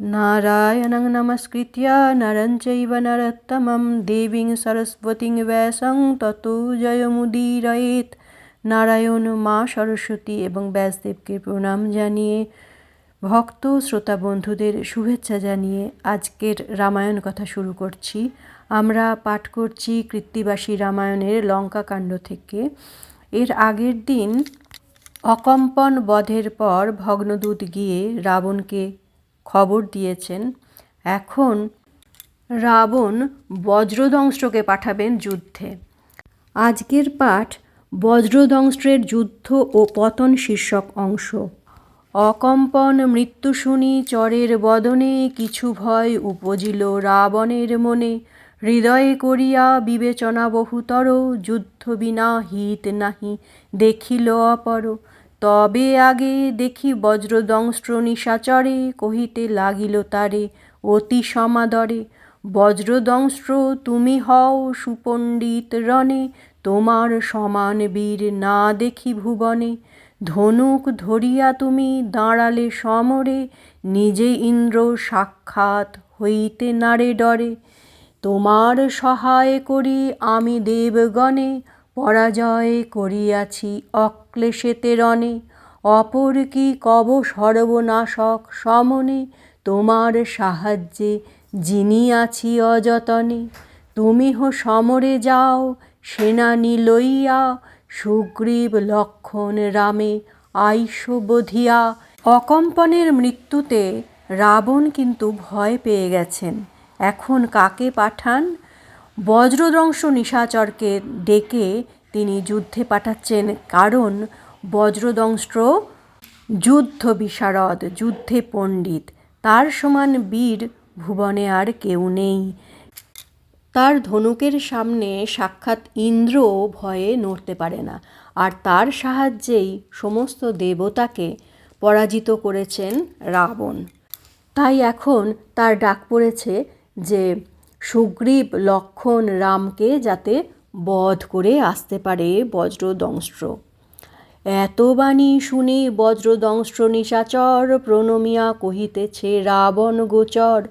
नारायणं नमस्कृत्य नरं चैव नरोत्तमं देवीं सरस्वतीं ব্যাসং ততো জয়মুদীরয়েত নারায়ণ মা সরস্বতী এবং ব্যাসদেবকে প্রণাম জানিয়ে ভক্ত শ্রোতা বন্ধুদের শুভেচ্ছা জানিয়ে আজকের রামায়ণ কথা শুরু করছি আমরা পাঠ করছি কৃত্তিবাসী রামায়ণের লঙ্কাকাণ্ড থেকে এর আগের দিন অকম্পন বধের পর ভগ্নদূত গিয়ে রাবণকে খবর দিয়েছেন। এখন রাবণ বজ্রদংষ্ট্রকে পাঠাবেন যুদ্ধে। আজকের পাঠ বজ্রদংষ্ট্রের যুদ্ধ ও পতন শীর্ষক অংশ। অকম্পন মৃত্যু শুনি চরের বদনে কিছু ভয় উপজিল রাবণের মনে। হৃদয়ে করিয়া বিবেচনা বহুতর, যুদ্ধ বিনা হিত নাহি, দেখিল অপর। তবে আগে দেখি বজ্রদংষ্ট্র নিশাচরে কহিতে লাগিল তারে, অতি সমাদরে বজ্রদংষ্ট্র তুমি হও সুপণ্ডিত রণে, তোমার সমান বীর না দেখি ভুবনে, ধনুক ধরিয়া তুমি দাঁড়ালে সমরে, নিজে ইন্দ্র সাক্ষাৎ হইতে নারে ডরে, তোমার সহায় করি আমি দেবগণে পরাজয় করিয়াছি অক্লেশেতে রণে অপর কি কব সর্বনাশক সমনে? তোমার সাহায্যে যিনি আছি অযতনে। তুমি হো সমরে যাও, সেনানি লইয়া। সুগ্রীব লক্ষণ রামে আইস বধিয়া। অকম্পনের মৃত্যুতে রাবণ কিন্তু ভয় পেয়ে গেছেন। এখন কাকে পাঠান? বজ্রদংশ নিশাচরকে ডেকে তিনি যুদ্ধে পাঠাচ্ছেন, কারণ বজ্রদংষ্ট্র যুদ্ধ বিশারদ যুদ্ধে পণ্ডিত। তার সমান বীর ভুবনে আর কেউ নেই। তার ধনুকের সামনে সাক্ষাৎ ইন্দ্র ভয়ে নড়তে পারে না, আর তার সাহায্যেই সমস্ত দেবতাকে পরাজিত করেছেন রাবণ। তাই এখন তার ডাক পড়েছে যে সুগ্রীব লক্ষণ রামকে যাতে বধ করে আসতে পারে বজ্রদংষ্ট্র এত বাণী শুনে বজ্রদংষ্ট্র নিশাচর প্রণমিয়া কহিতেছে, রাবণ গোচর,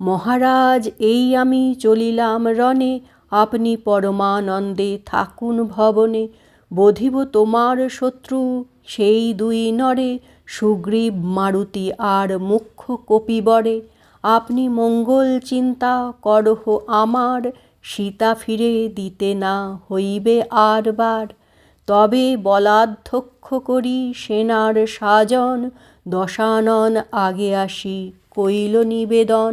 মহারাজ, এই আমি চলিলাম রণে। আপনি পরমানন্দে থাকুন ভবনে। বধিব তোমার শত্রু, সেই দুই নরে। সুগ্রীব মারুতি আর মুখ্য কপিবরে আপনি মঙ্গল চিন্তা করহ আমার, সীতা ফিরে দিতে না হইবে আরবার তবে বলাধ্যক্ষ করি সেনার সাজন, দশানন আগে আসি কইল নিবেদন।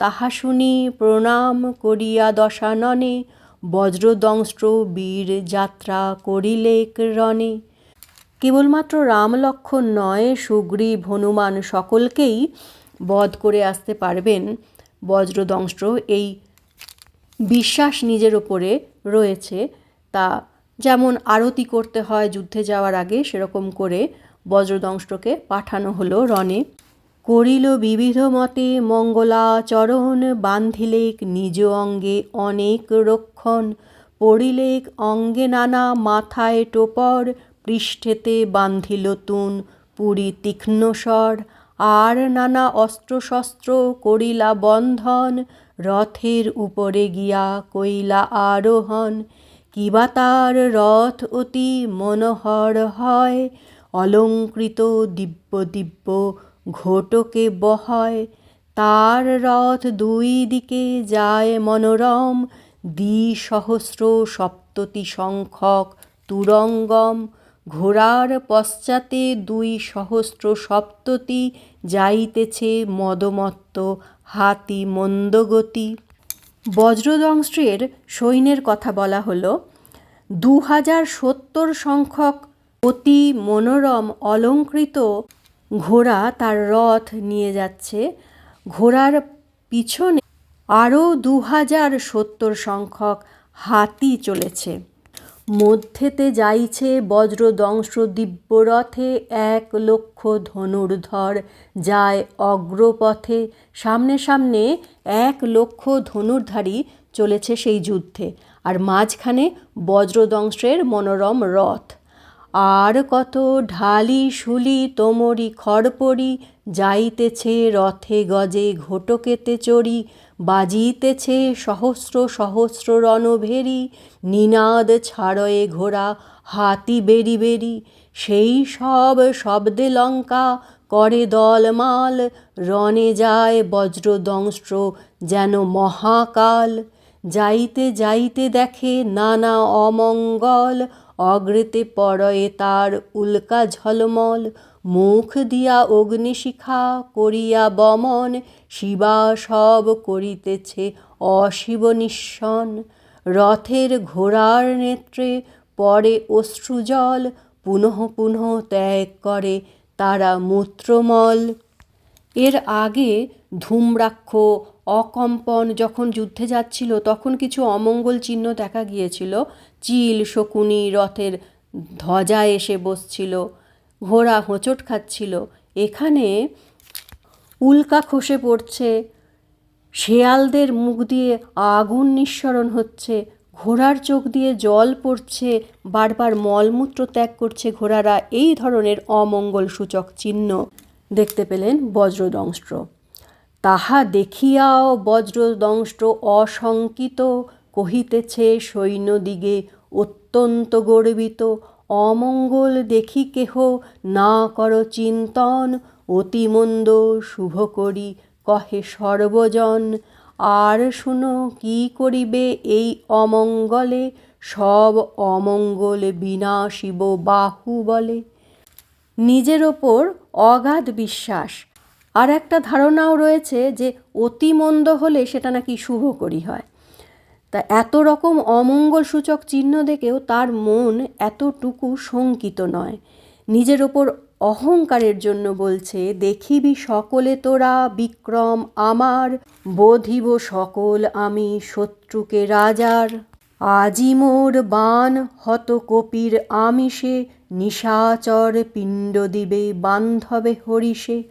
তাহা শুনি প্রণাম করিয়া দশাননে বজ্রদংষ্ট্র বীর যাত্রা করিলেক রণে কেবলমাত্র রাম লক্ষণ নয়, সুগ্রীব হনুমান সকলকেই বধ করে আসতে পারবেন বজ্রদংষ্ট্র এই বিশ্বাস নিজের ওপরে রয়েছে। তা যেমন আরতি করতে হয় যুদ্ধে যাওয়ার আগে, সেরকম করে বজ্রদংষ্ট্রকে পাঠানো হলো রণে। করিল বিবিধ মতে মঙ্গলাচরণ, বান্ধিলেক নিজ অঙ্গে অনেক রক্ষণ, পড়িলেক অঙ্গে নানা মাথায় টোপর, পৃষ্ঠেতে বান্ধিল তুন পুরী তীক্ষ্ণস্বর আর নানা অস্ত্রশস্ত্র করিলা বন্ধন, রথের উপরে গিয়া কইলা আরোহণ। কিবা তার রথ অতি মনোহর হয়, অলঙ্কৃত দিব্য দিব্য ঘোটকে বহয়। তার রথ দুই দিকে যায় মনোরম, দ্বিসহস্র সপ্ততি সংখ্যক তুরঙ্গম। ঘোড়ার পশ্চাতে দুই সহস্র সপ্ততি যাইতেছে মদমত্ত হাতি মন্দগতি। বজ্রদংশ্রের সৈন্যের কথা বলা হলো দু হাজার সত্তর সংখ্যক অতি মনোরম অলঙ্কৃত ঘোড়া তার রথ নিয়ে যাচ্ছে। ঘোড়ার পিছনে আরও দু হাজার সত্তর সংখ্যক হাতি চলেছে। মধ্যেতে যাইছে বজ্রদংশ দিব্যরথে এক লক্ষ ধনুর্ধর, যায় অগ্রপথে। সামনে সামনে এক লক্ষ ধনুর্ধারী চলেছে সেই যুদ্ধে, আর মাঝখানে বজ্রদংশের মনোরম রথ। আর কত ঢালি শুলি তোমরি খড়পড়ি যাইতেছে রথে গজে ঘটকেতে চড়ি, বাজিতেছে সহস্র সহস্র রণভেরি, নিনাদ ছাড়য়ে ঘোড়া হাতি বেরি বেরি, সেই সব শব্দে লঙ্কা করে দলমাল, রণে যায় বজ্রদংষ্ট্র যেন মহাকাল। যাইতে যাইতে দেখে নানা অমঙ্গল অগ্রেতে পড়য়ে তার উল্কা ঝলমল মুখ দিয়া অগ্নিশিখা করিয়া বমন, শিবা সব করিতেছে অশিব নিঃসন। রথের ঘোড়ার নেত্রে পড়ে অশ্রুজল, পুনঃ পুনঃ ত্যাগ করে তারা মূত্রমল। এর আগে ধূম্রাক্ষ, অকম্পন যখন যুদ্ধে যাচ্ছিল, তখন কিছু অমঙ্গল চিহ্ন দেখা গিয়েছিল। চিল, শকুনি রথের ধ্বজা এসে বসছিল। ঘোড়া হোঁচট খাচ্ছিল। এখানে উল্কা খসে পড়ছে, শেয়ালদের মুখ দিয়ে আগুন নিঃসরণ হচ্ছে, ঘোড়ার চোখ দিয়ে জল পড়ছে, বারবার মলমূত্র ত্যাগ করছে ঘোড়ারা, এই ধরনের অমঙ্গল সূচক চিহ্ন। দেখতে পেলেন বজ্রদংষ্ট্র তাহা দেখিয়াও বজ্রদংষ্ট্র অশঙ্কিত, কহিতেছে সৈন্যদিগে অত্যন্ত গর্বিত অমঙ্গল দেখি কেহ না কর চিন্তন, অতিমন্দ শুভ করি কহে সর্বজন। আর শুনো কি করিবে এই অমঙ্গলে? সব অমঙ্গল বিনাশিব বাহু বলে। নিজের ওপর অগাধ বিশ্বাস। আর একটা ধারণাও রয়েছে যে অতি মন্দ হলে সেটা নাকি শুভ করি হয়। তা এত রকম অমঙ্গল সূচক চিহ্ন দেখেও তার মন এতটুকু শঙ্কিত নয়। নিজের ওপর অহংকারের জন্য বলছে, দেখিবি সকলে তোরা, বিক্রম আমার, বোধিব সকল আমি শত্রুকে রাজার। আজি মোর বান হত কপির আমিষে, নিশাচর পিণ্ড দিবে বান্ধবে হরিষে।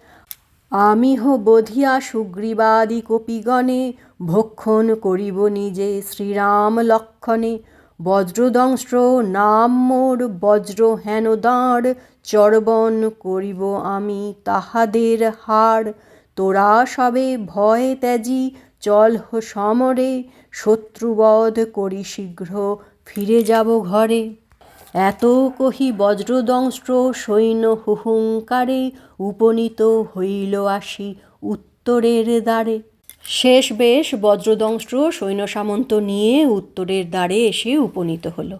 আমিহ বধিয়া সুগ্রীবাদি কপিগণে ভক্ষণ করিব নিজে। শ্রীরাম লক্ষণে বজ্রদংশ্র নাম মোর বজ্র হেন দাঁড়। চর্বণ করিব আমি তাহাদের হাড়। তোরা সবে ভয় ত্যাজি, চল সমরে। শত্রুবধ করি শীঘ্র ফিরে যাব ঘরে। এত কহি বজ্রদংষ্ট্র সৈন্য হুহুঙ্কারে, উপনীত হইল আসি উত্তরের দ্বারে। শেষ বেশ বজ্রদংষ্ট্র সৈন্য সামন্ত নিয়ে উত্তরের দ্বারে এসে উপনীত হলো।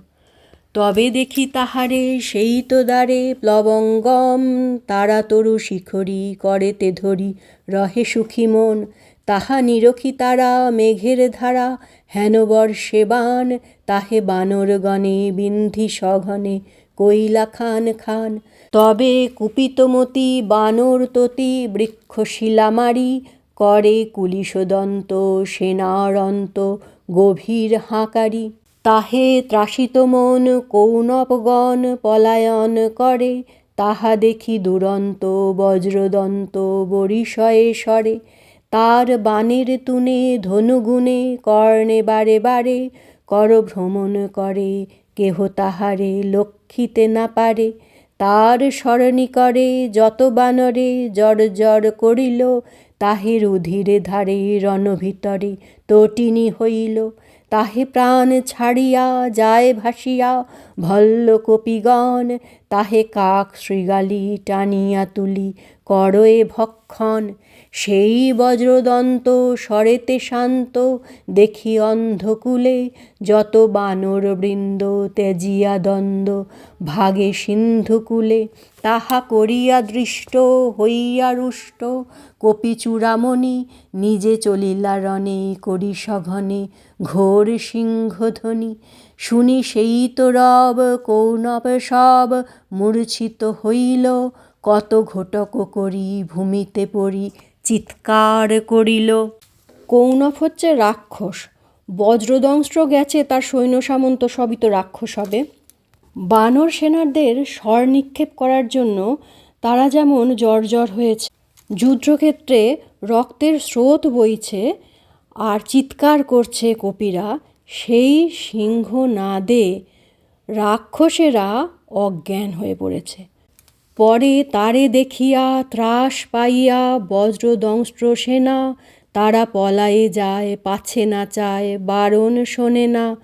তবে দেখি তাহারে সেই তো দ্বারে প্লবঙ্গম, তারা তরু শিখরি করেতে ধরি, রহে সুখী মন, তাহা নিরখি তারা মেঘের ধারা হেনবর সেবান বান, তাহে বানরগণে বিন্ধি সঘনে কৈলা খান। খান তবে কুপিতমতি বানর ততি বৃক্ষশিলা মারি করে কুলিশদন্ত, সেনারন্ত, গভীর হাঁকারি। তাহে ত্রাসিত মন কৌনপগণ পলায়ন করে, তাহা দেখি দুরন্ত বজ্রদন্ত বরিশয়ে সরে। তার বাণের তুনে ধনুগুণে কর্ণে বারে বারে কর ভ্রমণ করে, কেহ তাহারে লক্ষিতে না পারে। তার স্মরণী করে যত বানরে জর জর করিল তাহে রুধিরে ধারে রণভিতরে তটিনী হইল। তাহে প্রাণ ছাড়িয়া যায় ভাসিয়া ভল্ল কপিগণ তাহে কাক শ্রীগালি টানিয়া তুলি, করয়ে ভক্ষণ। সেই বজ্রদন্ত সরেতে শান্ত, দেখি অন্ধকুলে যত বানর বৃন্দ ত্যাজিয়া দ্বন্দ্ব, ভাগে সিন্ধুকুলে তাহা করিয়া দৃষ্ট হইয়া রুষ্ট। কপি চূড়ামণি নিজে চলিলা রণে করি সঘনে ঘোর সিংহধ্বনি। শুনি সেই তো রব কৌনব সব মূর্ছিত হইল, কত ঘটক করি ভূমিতে পড়ি চিৎকার করিল। কৌনফ হচ্ছে রাক্ষস। বজ্রদংষ্ট্র গেছে, তার সৈন্য সামন্ত সবই তো রাক্ষস হবে। বানর সেনারদের স্বর নিক্ষেপ করার জন্য তারা যেমন জর্জর হয়েছে, যুদ্ধক্ষেত্রে রক্তের স্রোত বইছে আর চিৎকার করছে কপিরা, সেই সিংহ নাদে রাক্ষসেরা অজ্ঞান হয়ে পড়েছে। পরে তারে দেখিয়া ত্রাস পাইয়া বজ্রদংষ্ট্র সেনা, তারা পলায়ে যায়, পাছে না চায়, বারণ শোনে না।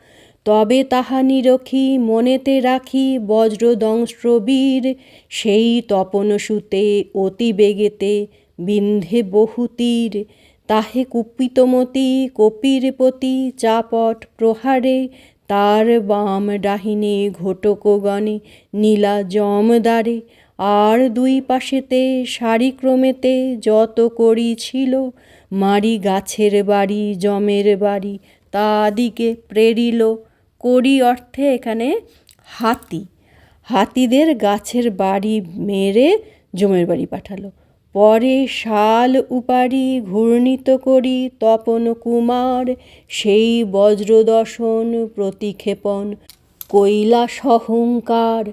তবে তাহা নিরখি, মনেতে রাখি বজ্রদংষ্ট্র বীর, সেই তপন সুতে, অতি বেগেতে, বিন্ধে বহু তীর। তাহে কুপিতমতি, কপির পতি, চাপট প্রহারে, তার বাম ডাহিনে ঘটকগণে, নীলা জমদারে আর দুই পাশেতে সারিক্রমেতে যত করি ছিল, মারি গাছের বাড়ি, জমের বাড়ি, তা দিকে প্রেরিল। করি অর্থে এখানে হাতি। হাতিদের গাছের বাড়ি মেরে জমের বাড়ি পাঠালো। পরে শাল উপারি ঘূর্ণিত করি, তপন কুমার, সেই বজ্রদর্শন প্রতিক্ষেপণ, কৈলাস অহংকার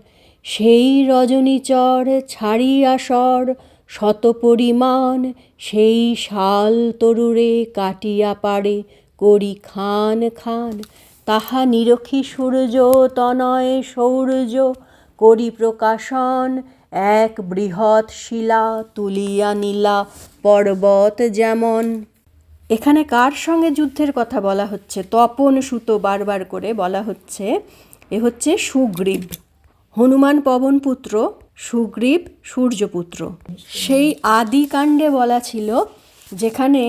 সেই রজনীচর ছাড়িয়া স্বর শত পরিমাণ সেই শাল তরুরে কাটিয়া পারে করি খান খান। তাহা নিরখি সূর্য, তনয় সৌর্য, করি প্রকাশন এক বৃহৎ শিলা তুলিয়া নীলা পর্বত যেমন। এখানে কার সঙ্গে যুদ্ধের কথা বলা হচ্ছে? তপন সুতো বারবার করে বলা হচ্ছে, এ হচ্ছে সুগ্রীব। হনুমান পবনপুত্র সুগ্রীব সূর্যপুত্র। সেই আদিকাণ্ডে বলা ছিল যেখানে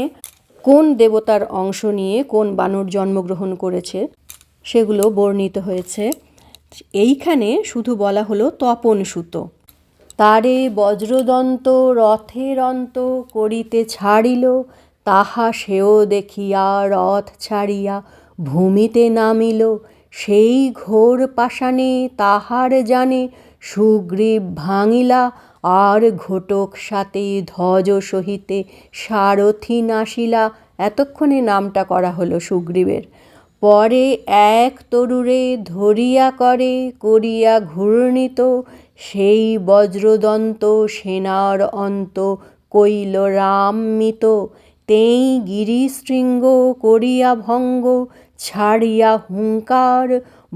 কোন দেবতার অংশ নিয়ে কোন বানর জন্মগ্রহণ করেছে, সেগুলো বর্ণিত হয়েছে। এইখানে শুধু বলা হলো তপন সুতো। তারে বজ্রদন্ত রথের অন্ত করিতে ছাড়িল, তাহা সেও দেখিয়া রথ ছাড়িয়া ভূমিতে নামিল। সেই ঘোর পাষাণে তাহার জানে সুগ্রীব ভাঙিলা, আর ঘটক সাথে ধ্বজ সহিতে সারথি নাসিলা। এতক্ষণে নামটা করা হলো সুগ্রীবের। পরে এক তরুরে ধরিয়া করে, করিয়া ঘূর্ণিত, সেই বজ্রদন্ত সেনার অন্ত কইল রামমিত। তেই গিরিশৃঙ্গ করিয়া ভঙ্গ ছাড়িয়া হুঙ্কার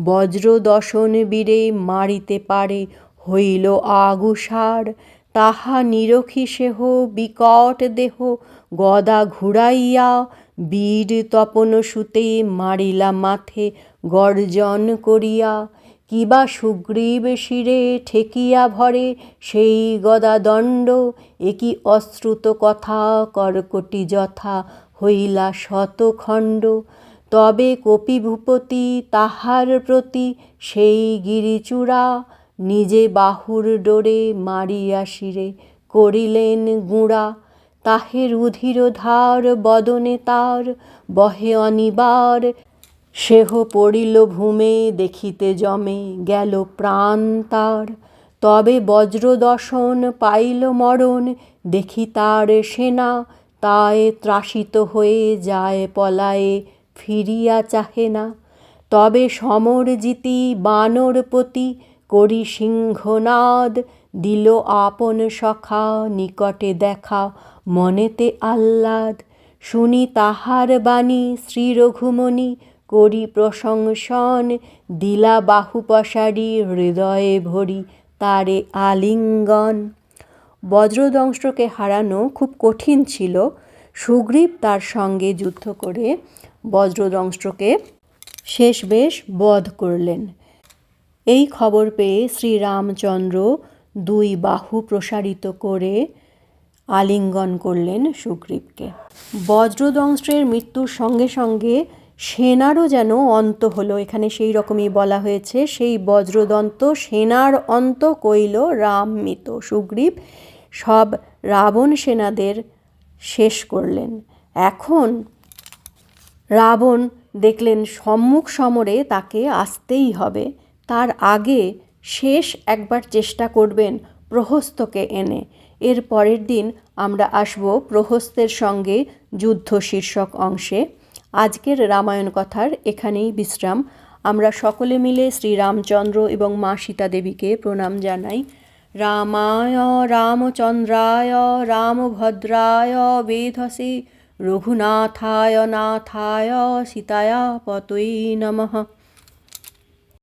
বজ্রদশন বীরে মারিতে পারে হইল আগুসার। তাহা নিরখি সেহ বিকট দেহ, গদা ঘুরাইয়া বীর তপন সুতে মারিলা মাথে গর্জন করিয়া। কিবা সুগ্রীব শিরে ঠেকিয়া ভরে সেই গদা দণ্ড একই অশ্রুত কথা কর্কটি যথা হইলা শতখণ্ড। তবে কপিভূপতি তাহার প্রতি সেই গিরিচূড়া নিজে বাহুর ডোরে মারিয়া শিরে করিলেন গুঁড়া। তাহে উধির ধার বদনে তার বহে অনিবার। সেহ পড়িল ভূমে দেখিতে জমে গেল প্রাণ তার। তবে বজ্রদর্শন পাইল মরণ, দেখি তার সেনা, তায় ত্রাসিত হয়ে যায় পলায়ে ফিরিয়া চাহে না। তবে সমর জিতি বানর পতি, করি সিংহনাদ দিল আপন সখা নিকটে দেখা মনেতে আহ্লাদ। শুনি তাহার বাণী শ্রী রঘুমণি, করি প্রশংসন দিলা বাহু পশারি হৃদয়ে ভরি তারে আলিঙ্গন। বজ্রদংশকে হারানো খুব কঠিন ছিল। সুগ্রীব তার সঙ্গে যুদ্ধ করে বজ্রদংষ্টকে শেষ বেশ বধ করলেন। এই খবর পেয়ে শ্রীরামচন্দ্র দুই বাহু প্রসারিত করে আলিঙ্গন করলেন সুগ্রীবকে। বজ্রদংষ্ট্রের মৃত্যুর সঙ্গে সঙ্গে সেনারও যেন অন্ত হলো, এখানে সেই রকমই বলা হয়েছে, সেই বজ্রদন্ত, সেনার অন্ত কইল রাম মৃত সুগ্রীব সব রাবণ সেনাদের শেষ করলেন। এখন রাবণ দেখলেন সম্মুখ সমরে তাকে আসতেই হবে। তার আগে শেষ একবার চেষ্টা করবেন প্রহস্তকে এনে। এর পরের দিন আমরা আসব প্রহস্তের সঙ্গে যুদ্ধ শীর্ষক অংশে। আজকের রামায়ণ কথার এখানেই বিশ্রাম। আমরা সকলে মিলে শ্রীরামচন্দ্র এবং মা সীতা দেবীকে প্রণাম জানাই। রামায় রামচন্দ্রায় রামভদ্রায় বেধসে রঘুনাথায় নাথায় সীতায়া পতৈ নমঃ